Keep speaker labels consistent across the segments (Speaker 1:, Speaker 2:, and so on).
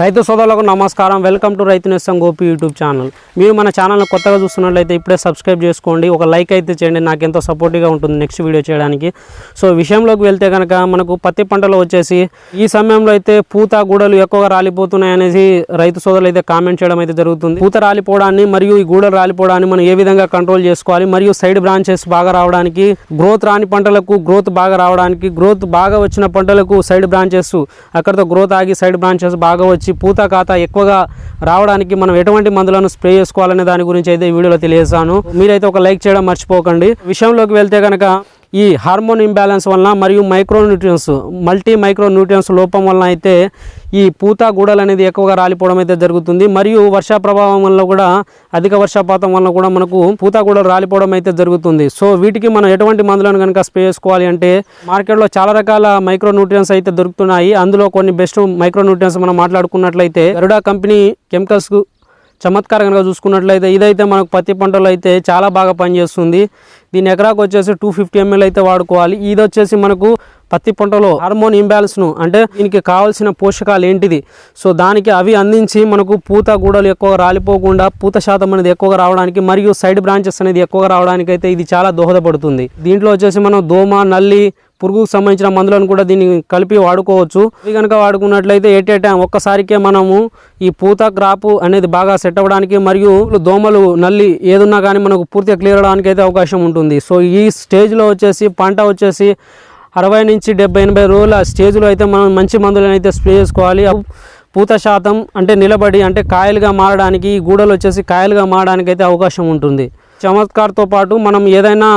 Speaker 1: రైతు సోదరులకు నమస్కారం. వెల్కమ్ టు రైతు నేస్తం గోపి యూట్యూబ్ ఛానల్. మీరు మన ఛానల్ని కొత్తగా చూస్తున్నట్లయితే ఇప్పుడే సబ్స్క్రైబ్ చేసుకోండి. ఒక లైక్ అయితే చేయండి. నాకు ఎంతో సపోర్టివ్గా ఉంటుంది నెక్స్ట్ వీడియో చేయడానికి. సో విషయంలోకి వెళ్తే కనుక మనకు పత్తి పంటలో వచ్చేసి ఈ సమయంలో అయితే పూత గూడలు ఎక్కువగా రాలిపోతున్నాయి అనేసి రైతు సోదరులు అయితే కామెంట్ చేయడం అయితే జరుగుతుంది. పూత రాలిపోవడాన్ని మరియు ఈ గూడలు రాలిపోవడాన్ని మనం ఏ విధంగా కంట్రోల్ చేసుకోవాలి? మరియు సైడ్ బ్రాంచెస్ బాగా రావడానికి గ్రోత్ రాని పంటలకు గ్రోత్ బాగా రావడానికి గ్రోత్ బాగా వచ్చిన పంటలకు సైడ్ బ్రాంచెస్ అక్కడితో గ్రోత్ ఆగి సైడ్ బ్రాంచెస్ బాగా వచ్చి పూత కాత ఎక్కువగా రావడానికి మనం ఎటువంటి మందులను స్ప్రే చేసుకోవాలనే దాని గురించి అయితే ఈ వీడియోలో తెలియజేశాను. మీరైతే ఒక లైక్ చేయడం మర్చిపోకండి. విషయంలోకి వెళ్తే కనుక ఈ హార్మోన్ ఇంబ్యాలెన్స్ వలన మరియు micro nutrients multi micro nutrients లోపం వలన అయితే ఈ పూత గూడలు అనేది ఎక్కువగా రాలిపోవడం అయితే జరుగుతుంది. మరియు వర్షా ప్రభావం వల్ల కూడా అధిక వర్షపాతం వలన కూడా మనకు పూత గూడలు రాలిపోవడం అయితే జరుగుతుంది. సో వీటికి మనం ఎటువంటి మందులను కనుక స్ప్రే చేసుకోవాలి అంటే మార్కెట్లో చాలా రకాల మైక్రో న్యూట్రియన్స్ అయితే దొరుకుతున్నాయి. అందులో కొన్ని బెస్ట్ మైక్రో న్యూట్రియన్స్ మనం మాట్లాడుకున్నట్లయితే గరుడా కంపెనీ కెమికల్స్ చమత్కారం కనుక చూసుకున్నట్లయితే ఇదైతే మనకు పత్తి పంటలో అయితే చాలా బాగా పనిచేస్తుంది. దీని ఎకరాకు వచ్చేసి టూ ఫిఫ్టీ ఎంఎల్ అయితే వాడుకోవాలి. ఇది వచ్చేసి మనకు పత్తి పంటలో హార్మోన్ ఇంబ్యాలెన్స్ను అంటే దీనికి కావాల్సిన పోషకాలు ఏంటిది? సో దానికి అవి అందించి మనకు పూత గూడలు ఎక్కువగా రాలిపోకుండా పూత శాతం అనేది ఎక్కువగా రావడానికి మరియు సైడ్ బ్రాంచెస్ అనేది ఎక్కువగా రావడానికి అయితే ఇది చాలా దోహదపడుతుంది. దీంట్లో వచ్చేసి మనం దోమ నల్లి పురుగుకు సంబంధించిన మందులను కూడా దీన్ని కలిపి వాడుకోవచ్చు. ఇవి కనుక వాడుకున్నట్లయితే ఎట్ ఏ టైం ఒక్కసారికే మనము ఈ పూత క్రాపు అనేది బాగా సెట్ అవ్వడానికి మరియు దోమలు నల్లి ఏదున్నా కానీ మనకు పూర్తిగా క్లియర్ అవడానికి అయితే అవకాశం ఉంటుంది. సో ఈ స్టేజ్లో వచ్చేసి పంట వచ్చేసి అరవై నుంచి డెబ్బై ఎనభై రోజుల స్టేజ్లో అయితే మనం మంచి మందులను అయితే స్ప్రే చేసుకోవాలి. పూత శాతం అంటే నిలబడి అంటే కాయలుగా మారడానికి ఈ గూడలు వచ్చేసి కాయలుగా మారడానికి అయితే అవకాశం ఉంటుంది. చమత్కార్తో పాటు మనం ఏదైనా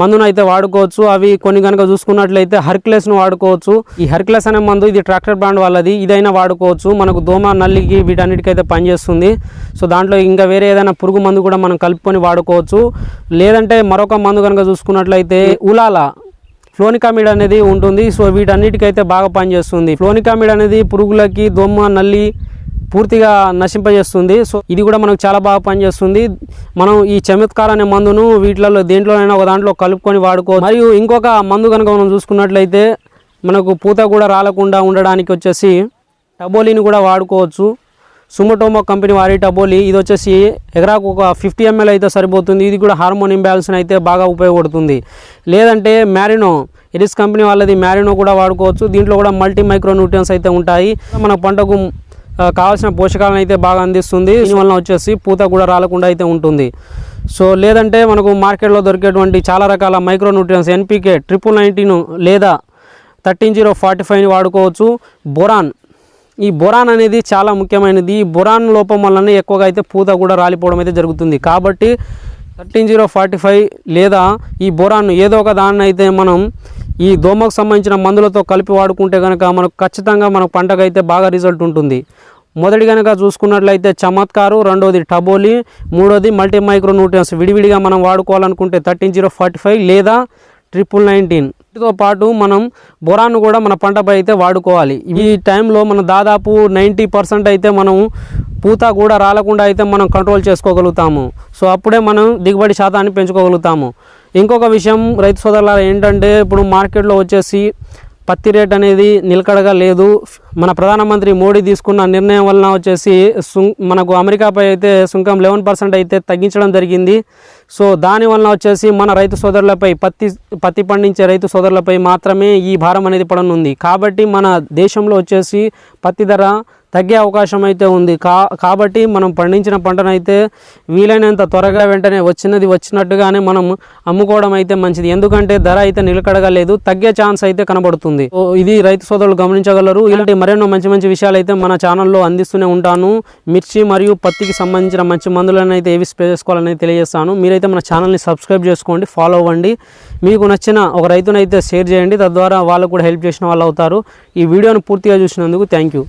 Speaker 1: మందును అయితే వాడుకోవచ్చు అవి కొన్ని కనుక చూసుకున్నట్లయితే హర్క్లెస్ను వాడుకోవచ్చు. ఈ హర్క్లెస్ అనే మందు ఇది ట్రాక్టర్ బ్రాండ్ వాళ్ళది ఇదైనా వాడుకోవచ్చు. మనకు దోమ నల్లికి వీటన్నిటికైతే పనిచేస్తుంది. సో దాంట్లో ఇంకా వేరే ఏదైనా పురుగు మందు కూడా మనం కలుపుకొని వాడుకోవచ్చు. లేదంటే మరొక మందు కనుక చూసుకున్నట్లయితే ఉలాల ఫ్లోనికామిడ్ అనేది ఉంటుంది. సో వీటన్నిటికైతే బాగా పనిచేస్తుంది. ఫ్లోనికామిడ్ అనేది పురుగులకి దోమ నల్లి పూర్తిగా నశింపజేస్తుంది. సో ఇది కూడా మనకు చాలా బాగా పనిచేస్తుంది. మనం ఈ చమత్కార్ అనే మందును వీటిలలో దేంట్లోనైనా ఒక దాంట్లో కలుపుకొని వాడుకోవచ్చు. మరియు ఇంకొక మందు కనుక మనం చూసుకున్నట్లయితే మనకు పూత కూడా రాలకుండా ఉండడానికి వచ్చేసి టబోలీని కూడా వాడుకోవచ్చు. సుమటోమో కంపెనీ వారి టబోలి ఇది వచ్చేసి ఎకరాకు ఒక ఫిఫ్టీ ఎంఎల్ అయితే సరిపోతుంది. ఇది కూడా హార్మోన్ ఇంబ్యాలెన్స్ అయితే బాగా ఉపయోగపడుతుంది. లేదంటే మ్యారినో ఎడిస్ కంపెనీ వాళ్ళది మ్యారినో కూడా వాడుకోవచ్చు. దీంట్లో కూడా మల్టీ మైక్రో న్యూట్రియన్స్ అయితే ఉంటాయి. మన పంటకు కావాల్సిన పోషకాలను అయితే బాగా అందిస్తుంది. దీనివల్ల వచ్చేసి పూత కూడా రాలకుండా అయితే ఉంటుంది. సో లేదంటే మనకు మార్కెట్లో దొరికేటువంటి చాలా రకాల micro nutrients NPK triple nineteen లేదా థర్టీన్ జీరో ఫార్టీ ఫైవ్ని వాడుకోవచ్చు. బొరాన్. ఈ బొరాన్ అనేది చాలా ముఖ్యమైనది. ఈ బొరాన్ లోపం వల్లనే ఎక్కువగా అయితే పూత కూడా రాలిపోవడం అయితే జరుగుతుంది. కాబట్టి థర్టీన్ జీరో ఫార్టీ ఫైవ్ లేదా ఈ బొరాన్ ఏదో ఒక దాన్ని అయితే మనం ఈ దోమకు సంబంధించిన మందులతో కలిపి వాడుకుంటే కనుక మనకు ఖచ్చితంగా మన పంటకైతే బాగా రిజల్ట్ ఉంటుంది. మొదటి కనుక చూసుకున్నట్లయితే చమత్కారు రెండోది టబోలి మూడోది మల్టీ మైక్రో న్యూట్రియన్స్ విడివిడిగా మనం వాడుకోవాలనుకుంటే థర్టీన్ జీరో ఫార్టీ ఫైవ్ లేదా ట్రిపుల్ నైన్టీన్. వీటితో పాటు మనం బొరాను కూడా మన పంటపై అయితే వాడుకోవాలి. ఈ టైంలో మనం దాదాపు నైంటీ పర్సెంట్ అయితే మనం పూత కూడా రాలకుండా అయితే మనం కంట్రోల్ చేసుకోగలుగుతాము. సో అప్పుడే మనం దిగుబడి శాతాన్ని పెంచుకోగలుగుతాము. ఇంకొక విషయం రైతు సోదరుల ఏంటంటే ఇప్పుడు మార్కెట్లో వచ్చేసి పత్తి రేట్ అనేది నిలకడగా లేదు. మన ప్రధానమంత్రి మోడీ తీసుకున్న నిర్ణయం వలన వచ్చేసి సుం మనకు అమెరికాపై అయితే సుంకం లెవెన్ పర్సెంట్ అయితే తగ్గించడం జరిగింది. సో దానివల్ల వచ్చేసి మన రైతు సోదరులపై పత్తి పత్తి పండించే రైతు సోదరులపై మాత్రమే ఈ భారం అనేది పడనుంది. కాబట్టి మన దేశంలో వచ్చేసి పత్తి ధర తగ్గే అవకాశం అయితే ఉంది. కా కాబట్టి మనం పండించిన పంటను అయితే వీలైనంత త్వరగా వెంటనే వచ్చినది వచ్చినట్టుగానే మనం అమ్ముకోవడం అయితే మంచిది. ఎందుకంటే ధర అయితే నిలకడగా లేదు తగ్గే ఛాన్స్ అయితే కనబడుతుంది. ఇది రైతు సోదరులు గమనించగలరు. ఇలాంటి మరెన్నో మంచి మంచి విషయాలు అయితే మన ఛానల్లో అందిస్తూనే ఉంటాను. మిర్చి మరియు పత్తికి సంబంధించిన మంచి మందులను అయితే ఏవి స్ప్రే చేసుకోవాలని తెలియజేస్తాను. మీరైతే మన ఛానల్ని సబ్స్క్రైబ్ చేసుకోండి ఫాలో అవ్వండి. మీకు నచ్చిన ఒక రైతునైతే షేర్ చేయండి. తద్వారా వాళ్ళకు కూడా హెల్ప్ చేసిన వాళ్ళు అవుతారు. ఈ వీడియోను పూర్తిగా చూసినందుకు థ్యాంక్ యూ.